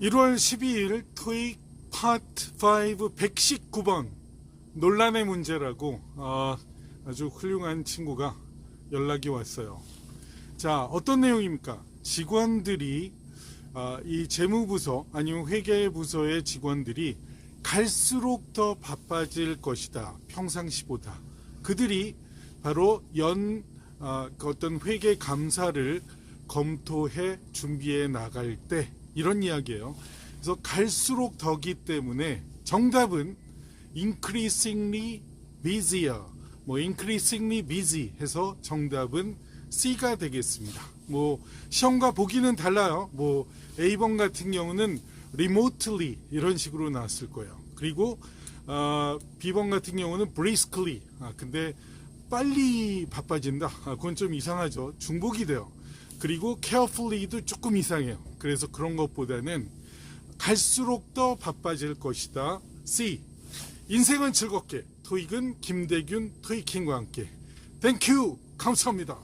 1월 12일 토익 파트 5 119번 논란의 문제라고 아, 아주 훌륭한 친구가 연락이 왔어요. 자, 어떤 내용입니까? 직원들이 아, 이 재무부서 아니면 회계부서의 직원들이 갈수록 더 바빠질 것이다. 평상시보다. 그들이 바로 연 아, 그 어떤 회계 감사를 검토해 준비해 나갈 때 이런 이야기예요. 그래서 갈수록 더기 때문에 정답은 increasingly busier, 뭐 increasingly busy 해서 정답은 C가 되겠습니다. 뭐 시험과 보기는 달라요. 뭐 A번 같은 경우는 remotely 이런 식으로 나왔을 거예요. 그리고 어, B번 같은 경우는 briskly. 아 근데 빨리 바빠진다. 아, 그건 좀 이상하죠. 중복이 돼요. 그리고 carefully도 조금 이상해요. 그래서 그런 것보다는 갈수록 더 바빠질 것이다. C. 인생은 즐겁게. 토익은 김대균 토익킹과 함께. 땡큐. 감사합니다.